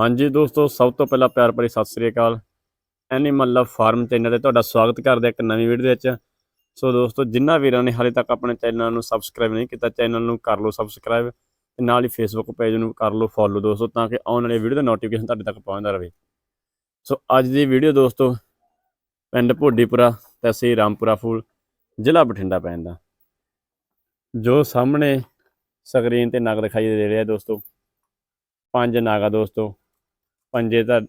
ਹਾਂਜੀ ਦੋਸਤੋ, ਸਭ ਤੋਂ ਪਹਿਲਾਂ ਪਿਆਰ ਭਰੀ ਸਤਿ ਸ੍ਰੀ ਅਕਾਲ। ਐਨੀਮਲ ਲਵ ਫਾਰਮ ਚੈਨਲ ਤੇ ਤੁਹਾਡਾ ਸਵਾਗਤ ਕਰਦੇ ਇੱਕ ਨਵੀਂ ਵੀਡੀਓ ਵਿੱਚ। ਸੋ ਦੋਸਤੋ ਜਿਨ੍ਹਾਂ ਵੀਰਾਂ ਨੇ ਹਾਲੇ ਤੱਕ ਆਪਣੇ ਚੈਨਲ ਨੂੰ ਸਬਸਕ੍ਰਾਈਬ ਨਹੀਂ ਕੀਤਾ, ਚੈਨਲ ਨੂੰ ਕਰ ਲਓ ਸਬਸਕ੍ਰਾਈਬ ਤੇ ਨਾਲ ਹੀ ਫੇਸਬੁੱਕ ਪੇਜ ਨੂੰ ਕਰ ਲਓ ਫੋਲੋ ਦੋਸਤੋ, ਤਾਂ ਕਿ ਆਉਣ ਵਾਲੀ ਵੀਡੀਓ ਦਾ ਨੋਟੀਫਿਕੇਸ਼ਨ ਤੁਹਾਡੇ ਤੱਕ ਪਹੁੰਚਦਾ ਰਹੇ। ਸੋ ਅੱਜ ਦੀ ਵੀਡੀਓ ਦੋਸਤੋ, ਪਿੰਡ ਭੋਡੀਪੁਰਾ ਤਹਿਸੀਲ ਰਾਮਪੁਰਾ ਫੂਲ, ਜ਼ਿਲ੍ਹਾ ਬਠਿੰਡਾ ਪੈਂਦਾ ਜੋ ਸਾਹਮਣੇ ਸਕਰੀਨ ਤੇ ਨਗ ਦਿਖਾਈ ਦੇ ਰਿਹਾ ਦੋਸਤੋ, ਪੰਜ ਨਾਗਾ ਦੋਸਤੋ ਪੰਜੇ ਦਾ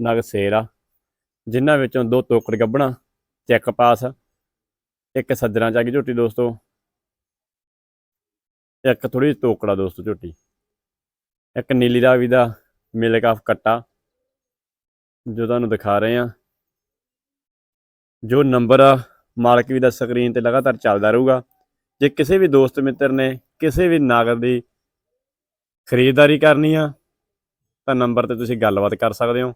ਨਗ ਸੇਰ ਆ। ਜਿਨ੍ਹਾਂ ਵਿੱਚੋਂ ਦੋ ਤੋਕੜ ਗੱਬਣਾ ਚੈੱਕ ਪਾਸ, ਇੱਕ ਸੱਜਣਾ ਚੱਕ ਝੋਟੀ ਦੋਸਤੋ, ਇੱਕ ਥੋੜੀ ਤੋਕੜਾ ਦੋਸਤੋ ਝੋਟੀ, ਇੱਕ ਨੀਲੀ ਰਾਵੀ ਦਾ ਮਿਲਕ ਆਫ ਕੱਟਾ, ਜੋ ਤੁਹਾਨੂੰ ਦਿਖਾ ਰਹੇ ਆ ਜੋ ਨੰਬਰ ਆ, ਮਾਲਕ ਵੀ ਦਾ ਸਕਰੀਨ ਤੇ ਲਗਾਤਾਰ ਚੱਲਦਾ ਰਹੂਗਾ। ਜੇ ਕਿਸੇ ਵੀ ਦੋਸਤ ਮਿੱਤਰ ਨੇ ਕਿਸੇ ਵੀ ਨਾਗਰ ਦੀ ਖਰੀਦਦਾਰੀ ਕਰਨੀ ਆ ਤਾਂ ਨੰਬਰ ਤੇ ਤੁਸੀਂ ਗੱਲਬਾਤ ਕਰ ਸਕਦੇ ਹੋ।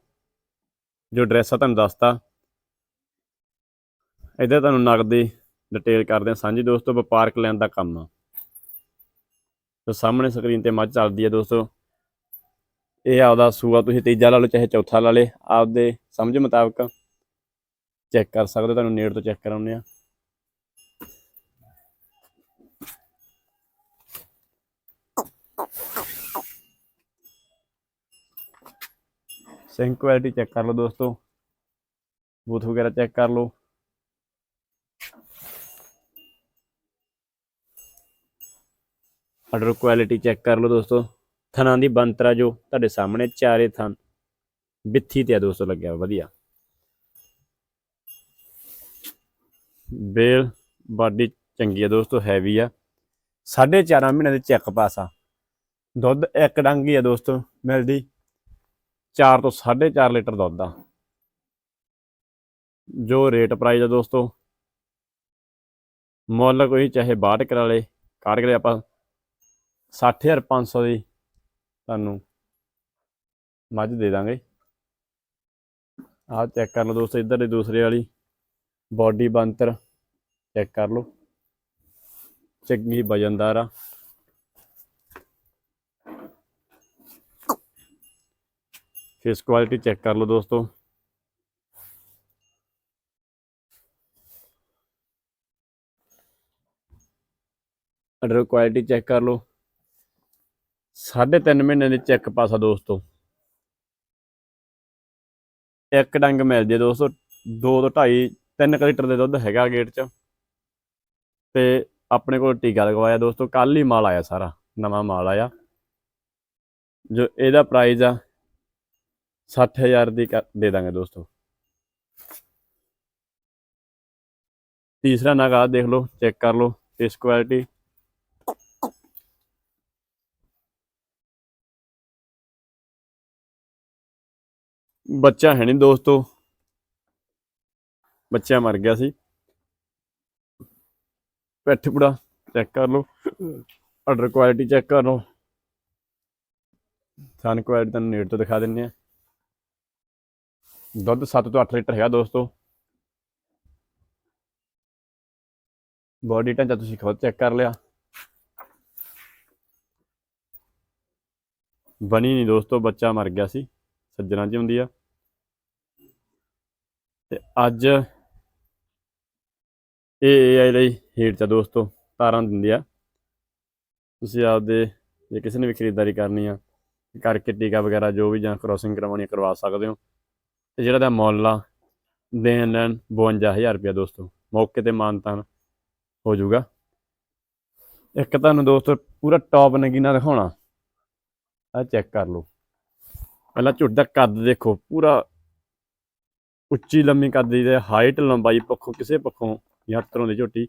ਜੋ ਐਡਰੈਸ ਆ ਤੁਹਾਨੂੰ ਦੱਸਤਾ। ਇੱਧਰ ਤੁਹਾਨੂੰ ਨਗਦ ਡਿਟੇਲ ਕਰਦੇ ਆ। ਸਾਂਝੀ ਦੋਸਤੋ ਵਪਾਰਕ ਲੈਣ ਦਾ ਕੰਮ ਆ। ਤੇ ਸਾਹਮਣੇ ਸਕਰੀਨ ਤੇ ਮੱਝ ਚੱਲਦੀ ਹੈ ਦੋਸਤੋ। ਇਹ ਆਪਦਾ ਸੂਆ ਤੁਸੀਂ ਤੀਜਾ ਲਾ ਲਓ, ਚਾਹੇ ਚੌਥਾ ਲਾ ਲੇ ਆਪਦੇ ਸਮਝ ਮੁਤਾਬਕ ਚੈੱਕ ਕਰ ਸਕਦੇ ਹੋ। ਤੁਹਾਨੂੰ ਨੇੜ ਤੋਂ ਚੈੱਕ ਕਰਾਉਂਦੇ ਆ। ਸਿੰਕ ਕੁਆਲਿਟੀ ਚੈੱਕ ਕਰ ਲਓ ਦੋਸਤੋ। ਬੂਥ ਵਗੈਰਾ ਚੈੱਕ ਕਰ ਲਓ। ਆਰਡਰ ਕੁਆਲਿਟੀ ਚੈੱਕ ਕਰ ਲਓ ਦੋਸਤੋ। ਥਣਾਂ ਦੀ ਬੰਤਰਾ ਜੋ ਤੁਹਾਡੇ ਸਾਹਮਣੇ ਚਾਰੇ ਥਣ ਬਿੱਥੀ ਤੇ ਆ ਦੋਸਤੋ, ਲੱਗਿਆ ਵਧੀਆ। ਬੇਲ ਬਾਡੀ ਚੰਗੀ ਆ ਦੋਸਤੋ ਹੈਵੀ ਆ। ਸਾਢੇ ਚਾਰਾਂ ਮਹੀਨੇ ਦੇ ਚੈੱਕ ਪਾਸ ਆ। ਦੁੱਧ ਇੱਕ ਡੰਗ ਹੀ ਆ ਦੋਸਤੋ, ਮਿਲਦੀ। 4 ਤੋਂ 4.5 ਲੀਟਰ ਦੁੱਧ ਆ। ਜੋ ਰੇਟ ਪ੍ਰਾਈਸ ਆ ਦੋਸਤੋ, ਮੁੱਲ ਕੋਈ ਚਾਹੇ 62 ਕਰਾ ਲੇ ਕਾਟ ਕਰੇ ਆਪਾਂ 60500 ਦੀ ਤੁਹਾਨੂੰ ਮੱਝ ਦੇ ਦਾਂਗੇ। ਆਹ ਚੈੱਕ ਕਰ ਲਓ ਦੋਸਤੋ, ਇੱਧਰ ਦੀ ਦੂਸਰੇ ਵਾਲੀ ਬਾਡੀ ਬੰਤਰ ਚੈੱਕ ਕਰ ਲਓ। ਚੰਗੀ ਵਜਨਦਾਰ ਆ। ਫੇਸ ਕੁਆਲਿਟੀ ਚੈੱਕ ਕਰ ਲਓ ਦੋਸਤੋ। ਅਡਰ ਕੁਆਲਿਟੀ ਚੈੱਕ ਕਰ ਲਓ। ਸਾਢੇ ਤਿੰਨ ਮਹੀਨੇ ਦੇ ਚੈੱਕ ਪਾਸਾ ਦੋਸਤੋ। ਇੱਕ ਡੰਗ ਮਿਲ ਜੇ ਦੋਸਤੋ 2 ਤੋਂ 2.5 3 ਲੀਟਰ ਦੇ ਦੁੱਧ ਹੈਗਾ ਗੇਟ 'ਚ। ਤੇ ਆਪਣੇ ਕੋਲ ਟੀਕਾ ਲਗਵਾਇਆ ਦੋਸਤੋ ਕੱਲ ਹੀ ਮਾਲ ਆਇਆ ਸਾਰਾ, ਨਵਾਂ ਮਾਲ ਆਇਆ। ਜੋ ਇਹਦਾ ਪ੍ਰਾਈਸ ਆ 60000 ਦੀ ਕਰ- ਦੇ ਦਾਂਗੇ ਦੋਸਤੋ। ਤੀਸਰਾ ਨਗ ਆ, ਦੇਖ ਲਓ, ਚੈੱਕ ਕਰ ਲਓ, ਇਸ ਕੁਆਲਿਟੀ। ਬੱਚਾ ਹੈ ਨਹੀਂ ਦੋਸਤੋ। ਬੱਚਾ ਮਰ ਗਿਆ ਸੀ। ਪਿੱਠ ਪੂੜਾ, ਚੈੱਕ ਕਰ ਲਓ। ਆਰਡਰ ਕੁਆਲਿਟੀ ਚੈੱਕ ਕਰ ਲਓ। ਸਨ ਕੁਆਲਿਟੀ ਤੁਹਾਨੂੰ ਨੇੜ ਤੋਂ ਦਿਖਾ ਦਿੰਨੇ ਆ। ਦੁੱਧ 7 ਤੋਂ 8 ਲੀਟਰ ਹੈਗਾ ਦੋਸਤੋ। ਬੋਡੀ ਢਾਂਚਾ ਤੁਸੀਂ ਖੁਦ ਚੈੱਕ ਕਰ ਲਿਆ। ਬਣੀ ਨਹੀਂ ਦੋਸਤੋ, ਬੱਚਾ ਮਰ ਗਿਆ ਸੀ, ਸੱਜਣਾ ਚ ਹੁੰਦੀ ਆ। ਤੇ ਅੱਜ ਇਹ ਏਆਈ ਲਈ ਹੀਟ ਚ ਦੋਸਤੋ ਤਾਰਾਂ ਦਿੰਦੀ ਆ। ਤੁਸੀਂ ਆਪਦੇ ਜੇ ਕਿਸੇ ਨੇ ਵੀ ਖਰੀਦਦਾਰੀ ਕਰਨੀ ਆ ਕਰਕੇ ਟੀਕਾ ਵਗੈਰਾ ਜੋ ਵੀ ਜਾਂ ਕ੍ਰੋਸਿੰਗ ਕਰਵਾਉਣੀ ਕਰਵਾ ਸਕਦੇ ਹੋ। ਤੇ ਜਿਹੜਾ ਦਾ ਮੁੱਲ ਆ, ਦੇਣ ਲੈਣ 52000 ਰੁਪਇਆ ਦੋਸਤੋ, ਮੌਕੇ ਤੇ ਮਾਨਤਾਨ ਹੋ ਜਾਊਗਾ। ਇੱਕ ਤੁਹਾਨੂੰ ਦੋਸਤੋ ਪੂਰਾ ਟੌਪ ਨਗੀਨਾ ਦਿਖਾਉਣਾ। ਆ ਚੈੱਕ ਕਰ ਲਓ। ਪਹਿਲਾਂ ਝੁੱਟ ਦਾ ਕੱਦ ਦੇਖੋ, ਪੂਰਾ ਉੱਚੀ ਲੰਮੀ ਕੱਦ ਦੀ ਤੇ ਹਾਈਟ ਲੰਬਾਈ ਪੱਖੋਂ, ਕਿਸੇ ਪੱਖੋਂ ਯਾਤਰੋਂ ਦੀ ਝੋਟੀ।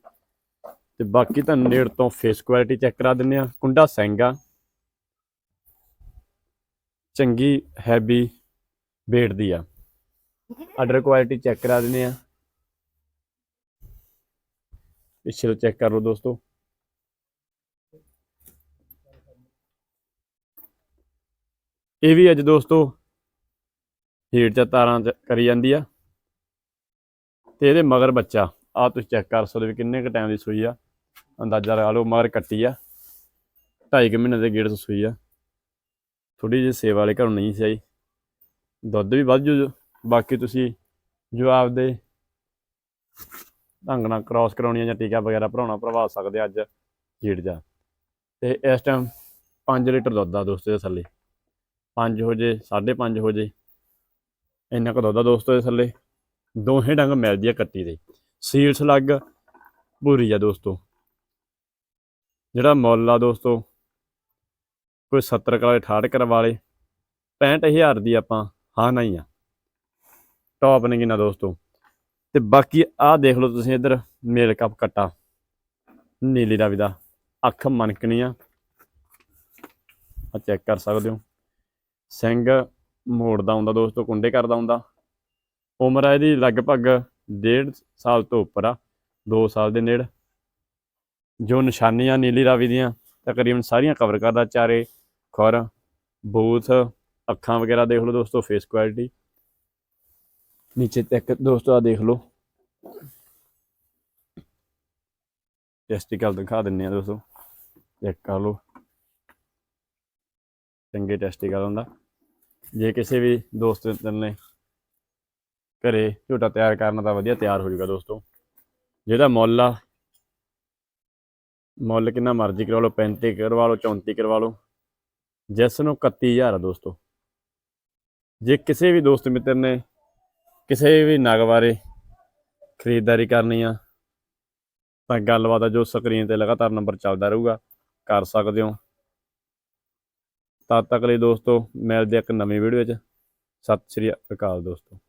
ਤੇ ਬਾਕੀ ਤੁਹਾਨੂੰ ਨੇੜ ਤੋਂ ਫੇਸ ਕੁਆਲਿਟੀ ਚੈੱਕ ਕਰਾ ਦਿੰਨੇ ਆ। ਕੁੰਡਾ ਸੈਂਗਾ। ਚੰਗੀ ਹੈਵੀ ਵੇਟ ਦੀ ਆ। ਆਰਡਰ ਕੁਆਲਿਟੀ ਚੈੱਕ ਕਰਾ ਦਿੰਦੇ ਆ ਪਿੱਛੇ ਤੋਂ ਚੈੱਕ ਕਰ ਲਓ ਦੋਸਤੋ। ਇਹ ਵੀ ਅੱਜ ਦੋਸਤੋ ਹੀਟ ਚ ਤਾਰਾਂ ਕਰੀ ਜਾਂਦੀ ਆ। ਤੇ ਇਹਦੇ ਮਗਰ ਬੱਚਾ ਆ ਤੁਸੀਂ ਚੈੱਕ ਕਰ ਸਕਦੇ ਵੀ ਕਿੰਨੇ ਕ ਟਾਈਮ ਦੀ ਸੂਈ ਆ। ਅੰਦਾਜ਼ਾ ਲਗਾ ਲਓ ਮਗਰ ਕੱਟੀ ਆ। ਢਾਈ ਕੁ ਮਹੀਨੇ ਦੇ ਗੇੜ ਤੋਂ ਸੂਈ ਆ। ਥੋੜੀ ਜਿਹੀ ਸੇਵਾ ਵਾਲੇ ਘਰੋਂ ਨਹੀਂ ਸੀ ਆਈ। ਦੁੱਧ ਵੀ ਵੱਧ ਜੂ ਬਾਕੀ ਤੁਸੀਂ ਜੋ ਆਪਦੇ ਢੰਗ ਨਾਲ ਕ੍ਰਾਸ ਕਰਾਉਣੀਆਂ ਜਾਂ ਟੀਕਾ ਵਗੈਰਾ ਭਰਾਉਣਾ, ਭਰਵਾ ਸਕਦੇ ਅੱਜ ਜੀੜ ਜਾ। ਤੇ ਇਸ ਟਾਈਮ 5 ਲੀਟਰ ਦੁੱਧ ਆ ਦੋਸਤੋ ਦੇ ਥੱਲੇ। 5 ਹੋ ਜੇ 5.5 ਹੋ ਜੇ, ਇੰਨਾ ਕੁ ਦੁੱਧ ਆ ਦੋਸਤੋ ਦੇ ਥੱਲੇ। ਦੋਹੇ ਡੰਗ ਮਿਲਦੀ ਆ ਕੱਟੀ ਦੇ। ਸੀਲਸ ਲੱਗ ਪੂਰੀ ਆ ਦੋਸਤੋ। ਜਿਹੜਾ ਮੁੱਲ ਆ ਦੋਸਤੋ, ਕੋਈ 70 ਕਰਾਲੇ 68 ਕਰਵਾ ਲੇ 65000 ਦੀ ਆਪਾਂ ਹਾਂ ਨਹੀਂ ਆ। ਟੌਪ ਨੇ ਕਿੰਨਾ ਦੋਸਤੋ। ਤੇ ਬਾਕੀ ਆਹ ਦੇਖ ਲਓ ਤੁਸੀਂ ਇੱਧਰ, ਮੇਲ ਕੱਪ ਕੱਟਾ। ਨੀਲੀ ਰਾਵੀ ਦਾ, ਅੱਖ ਮਨਕਣੀ ਆ। ਆ ਚੈੱਕ ਕਰ ਸਕਦੇ ਹੋ। ਸਿੰਘ ਮੋੜਦਾ ਹੁੰਦਾ ਦੋਸਤੋ, ਕੁੰਡੇ ਕਰਦਾ ਹੁੰਦਾ। ਉਮਰ ਆ ਇਹਦੀ ਲਗਭਗ ਡੇਢ ਸਾਲ ਤੋਂ ਉੱਪਰ ਆ 2 ਸਾਲ ਦੇ ਨੇੜ। ਜੋ ਨਿਸ਼ਾਨੀਆਂ ਨੀਲੀ ਰਾਵੀ ਦੀਆਂ, ਤਕਰੀਬਨ ਸਾਰੀਆਂ ਕਵਰ ਕਰਦਾ ਚਾਰੇ, ਖੁਰ, ਬੂਥ, ਅੱਖਾਂ ਵਗੈਰਾ ਦੇਖ ਲਓ ਦੋਸਤੋ ਫੇਸ ਕੁਆਲਿਟੀ ਨੀਚੇ ਤੱਕ ਦੋਸਤੋ ਆ ਦੇਖ ਲਓ। ਟੈਸਟੀਕਲ ਦਿਖਾ ਦਿੰਨੇ ਆ ਦੋਸਤੋ। ਚੈੱਕ ਕਰ ਲਓ। ਚੰਗੇ ਟੈਸਟੀਕਲ ਹੁੰਦਾ। ਜੇ ਕਿਸੇ ਵੀ ਦੋਸਤ ਮਿੱਤਰ ਨੇ ਘਰੇ ਝੋਟਾ ਤਿਆਰ ਕਰਨਾ ਤਾਂ ਵਧੀਆ ਤਿਆਰ ਹੋ ਜਾਊਗਾ ਦੋਸਤੋ। ਜਿਹਦਾ ਮੁੱਲ ਆ, ਮੁੱਲ ਕਿੰਨਾ ਮਰਜ਼ੀ ਕਰਵਾ ਲਓ 35 ਕਰਵਾ ਲਓ 34 ਕਰਵਾ ਲਓ। ਜਿਸ ਨੂੰ 31000 ਆ ਦੋਸਤੋ। ਜੇ ਕਿਸੇ ਵੀ ਦੋਸਤ ਮਿੱਤਰ ਨੇ ਕਿਸੇ ਵੀ ਨਗ ਬਾਰੇ ਖਰੀਦਦਾਰੀ ਕਰਨੀ ਆ, ਤਾਂ ਗੱਲਬਾਤ ਆ ਜੋ ਸਕਰੀਨ ਤੇ ਲਗਾਤਾਰ ਨੰਬਰ ਚੱਲਦਾ ਰਹੂਗਾ, ਕਰ ਸਕਦੇ ਹੋ। ਤਦ ਤੱਕ ਲਈ ਦੋਸਤੋ, ਮਿਲਦੇ ਆ ਇੱਕ ਨਵੀਂ ਵੀਡੀਓ ਵਿੱਚ। ਸਤਿ ਸ਼੍ਰੀ ਅਕਾਲ ਦੋਸਤੋ।